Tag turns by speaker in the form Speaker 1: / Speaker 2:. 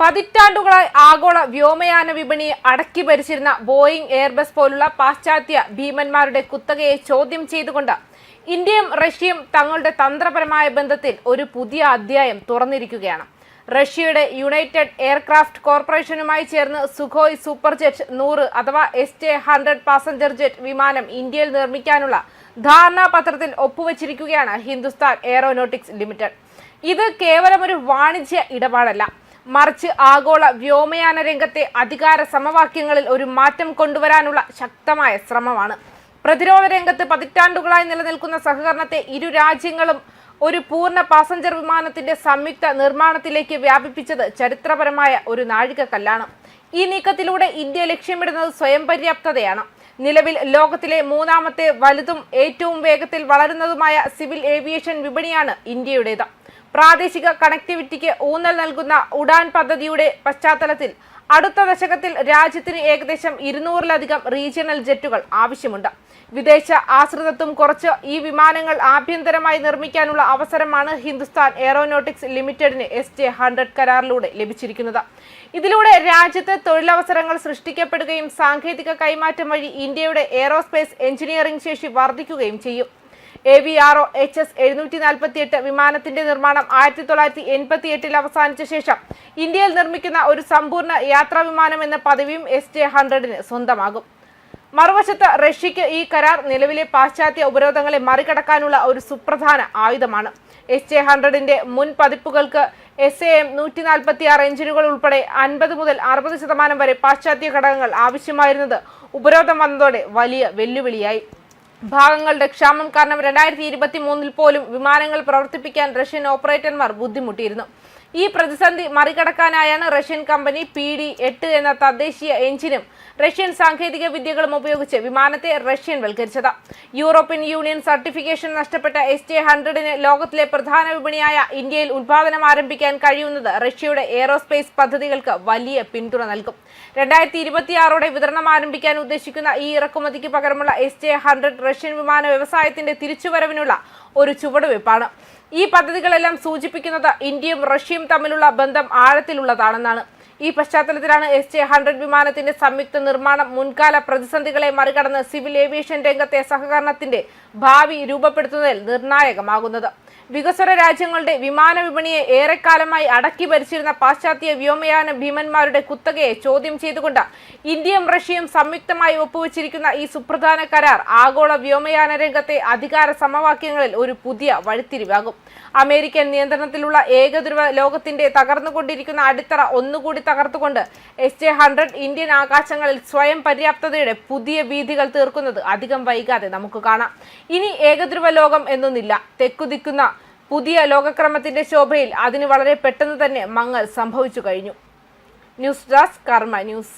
Speaker 1: പതിറ്റാണ്ടുകളായി ആഗോള വ്യോമയാന വിപണിയെ അടക്കി ഭരിച്ചിരുന്ന ബോയിങ് എയർബസ് പോലുള്ള പാശ്ചാത്യ ഭീമന്മാരുടെ കുത്തകയെ ചോദ്യം ചെയ്തുകൊണ്ട് ഇന്ത്യയും റഷ്യയും തങ്ങളുടെ തന്ത്രപരമായ ബന്ധത്തിൽ ഒരു പുതിയ അധ്യായം തുറന്നിരിക്കുകയാണ്. റഷ്യയുടെ യുണൈറ്റഡ് എയർക്രാഫ്റ്റ് കോർപ്പറേഷനുമായി ചേർന്ന് സുഖോയ് സൂപ്പർ ജെറ്റ് നൂറ് അഥവാ S J hundred passenger jet വിമാനം ഇന്ത്യയിൽ നിർമ്മിക്കാനുള്ള ധാരണാപത്രത്തിൽ ഒപ്പുവച്ചിരിക്കുകയാണ് ഹിന്ദുസ്ഥാൻ എയറോനോട്ടിക്സ് ലിമിറ്റഡ്. ഇത് കേവലം ഒരു വാണിജ്യ ഇടപാടല്ല. മറിച്ച് ആഗോള വ്യോമയാന രംഗത്തെ അധികാര സമവാക്യങ്ങളിൽ ഒരു മാറ്റം കൊണ്ടുവരാനുള്ള ശക്തമായ ശ്രമമാണ്. പ്രതിരോധ രംഗത്ത് പതിറ്റാണ്ടുകളായി നിലനിൽക്കുന്ന സഹകരണത്തെ ഇരു രാജ്യങ്ങളും ഒരു പൂർണ പാസഞ്ചർ വിമാനത്തിന്റെ സംയുക്ത നിർമ്മാണത്തിലേക്ക് വ്യാപിപ്പിച്ചത് ചരിത്രപരമായ ഒരു നാഴികക്കല്ലാണ്. ഈ നീക്കത്തിലൂടെ ഇന്ത്യ ലക്ഷ്യമിടുന്നത് സ്വയം പര്യാപ്തതയാണ്. നിലവിൽ ലോകത്തിലെ മൂന്നാമത്തെ വലുതും ഏറ്റവും വേഗത്തിൽ വളരുന്നതുമായ സിവിൽ ഏവിയേഷൻ വിപണിയാണ് ഇന്ത്യയുടേത്. പ്രാദേശിക കണക്ടിവിറ്റിക്ക് ഊന്നൽ നൽകുന്ന ഉഡാൻ പദ്ധതിയുടെ പശ്ചാത്തലത്തിൽ അടുത്ത ദശകത്തിൽ രാജ്യത്തിന് ഏകദേശം ഇരുന്നൂറിലധികം റീജിയണൽ ജെറ്റുകൾ ആവശ്യമുണ്ട്. വിദേശ ആശ്രിതത്വം കുറച്ച് ഈ വിമാനങ്ങൾ ആഭ്യന്തരമായി നിർമ്മിക്കാനുള്ള അവസരമാണ് ഹിന്ദുസ്ഥാൻ എയറോനോട്ടിക്സ് ലിമിറ്റഡിന് എസ് ജെ ഹൺഡ്രഡ് കരാറിലൂടെ ലഭിച്ചിരിക്കുന്നത്. ഇതിലൂടെ രാജ്യത്ത് തൊഴിലവസരങ്ങൾ സൃഷ്ടിക്കപ്പെടുകയും സാങ്കേതിക കൈമാറ്റം വഴി ഇന്ത്യയുടെ എയറോസ്പേസ് എഞ്ചിനീയറിംഗ് ശേഷി വർദ്ധിക്കുകയും ചെയ്യും. A V R O H S എഴുന്നൂറ്റി നാൽപ്പത്തി എട്ട് വിമാനത്തിന്റെ നിർമ്മാണം ആയിരത്തി തൊള്ളായിരത്തി എൺപത്തി എട്ടിൽ അവസാനിച്ച ശേഷം ഇന്ത്യയിൽ നിർമ്മിക്കുന്ന ഒരു സമ്പൂർണ യാത്രാ വിമാനം എന്ന പദവിയും എസ് ജെ ഹൺഡ്രഡിന് സ്വന്തമാകും. മറുവശത്ത് റഷ്യയ്ക്ക് ഈ കരാർ നിലവിലെ പാശ്ചാത്യ ഉപരോധങ്ങളെ മറികടക്കാനുള്ള ഒരു സുപ്രധാന ആയുധമാണ്. എസ് ജെ ഹൺഡ്രഡിന്റെ മുൻ പതിപ്പുകൾക്ക് എസ് എ എം നൂറ്റി നാൽപ്പത്തി ആറ് എഞ്ചിനുകൾ ഉൾപ്പെടെ അൻപത് മുതൽ അറുപത് ശതമാനം വരെ പാശ്ചാത്യ ഘടകങ്ങൾ ആവശ്യമായിരുന്നത് ഉപരോധം വന്നതോടെ വലിയ വെല്ലുവിളിയായി. ഭാഗങ്ങളുടെ ക്ഷാമം കാരണം രണ്ടായിരത്തി ഇരുപത്തി മൂന്നിൽ പോലും വിമാനങ്ങൾ പ്രവർത്തിപ്പിക്കാൻ റഷ്യൻ ഓപ്പറേറ്റർമാർ ബുദ്ധിമുട്ടിയിരുന്നു. ഈ പ്രതിസന്ധി മറികടക്കാനായാണ് റഷ്യൻ കമ്പനി പി ഡി എട്ട് എന്ന തദ്ദേശീയ എഞ്ചിനും റഷ്യൻ സാങ്കേതിക വിദ്യകളും ഉപയോഗിച്ച് വിമാനത്തെ റഷ്യൻ വൽക്കരിച്ചത്. യൂറോപ്യൻ യൂണിയൻ സർട്ടിഫിക്കേഷൻ നഷ്ടപ്പെട്ട എസ് ജെ ഹൺഡ്രഡിന് ലോകത്തിലെ പ്രധാന വിപണിയായ ഇന്ത്യയിൽ ഉത്പാദനം ആരംഭിക്കാൻ കഴിയുന്നത് റഷ്യയുടെ എയറോസ്പേസ് പദ്ധതികൾക്ക് വലിയ പിന്തുണ നൽകും. രണ്ടായിരത്തി ഇരുപത്തിയാറോടെ വിതരണം ആരംഭിക്കാൻ ഉദ്ദേശിക്കുന്ന ഈ ഇറക്കുമതിക്ക് പകരമുള്ള എസ് ജെ ഹൺഡ്രഡ് റഷ്യൻ വിമാന വ്യവസായത്തിന്റെ തിരിച്ചുവരവിനുള്ള ഒരു ചുവടുവയ്പ്പാണ് ഈ പദ്ധതികളെല്ലാം സൂചിപ്പിക്കുന്നത് ഇന്ത്യയും റഷ്യയും തമ്മിലുള്ള ബന്ധം ആഴത്തിലുള്ളതാണെന്നാണ്. ഈ പശ്ചാത്തലത്തിലാണ് എസ് ജെ ഹൺഡ്രഡ് വിമാനത്തിന്റെ സംയുക്ത നിർമ്മാണം മുൻകാല പ്രതിസന്ധികളെ മറികടന്ന് സിവിൽ ഏവിയേഷൻ രംഗത്തെ സഹകരണത്തിന്റെ ഭാവി രൂപപ്പെടുത്തുന്നതിൽ നിർണായകമാകുന്നത്. വികസ്വര രാജ്യങ്ങളുടെ വിമാന വിപണിയെ ഏറെക്കാലമായി അടക്കി ഭരിച്ചിരുന്ന പാശ്ചാത്യ വ്യോമയാന ഭീമന്മാരുടെ കുത്തകയെ ചോദ്യം ചെയ്തുകൊണ്ട് ഇന്ത്യയും റഷ്യയും സംയുക്തമായി ഒപ്പുവച്ചിരിക്കുന്ന ഈ സുപ്രധാന കരാർ ആഗോള വ്യോമയാന രംഗത്തെ അധികാര സമവാക്യങ്ങളിൽ ഒരു പുതിയ വഴിത്തിരിവാകും. അമേരിക്കൻ നിയന്ത്രണത്തിലുള്ള ഏകധ്രുവ ലോകത്തിന്റെ തകർന്നുകൊണ്ടിരിക്കുന്ന അടിത്തറ ഒന്നുകൂടി തകർത്തുകൊണ്ട് എസ് ജെ ഹൺഡ്രഡ് ഇന്ത്യൻ ആകാശങ്ങളിൽ സ്വയം പര്യാപ്തതയുടെ പുതിയ വീതികൾ തീർക്കുന്നത് അധികം വൈകാതെ നമുക്ക് കാണാം. ഇനി ഏകധ്രുവ ലോകം എന്നൊന്നില്ല. തെക്കുതിക്കുന്ന പുതിയ ലോകക്രമത്തിന്റെ ശോഭയിൽ അതിന് വളരെ പെട്ടെന്ന് തന്നെ മങ്ങൽ സംഭവിച്ചു കഴിഞ്ഞു. News desk Karma news.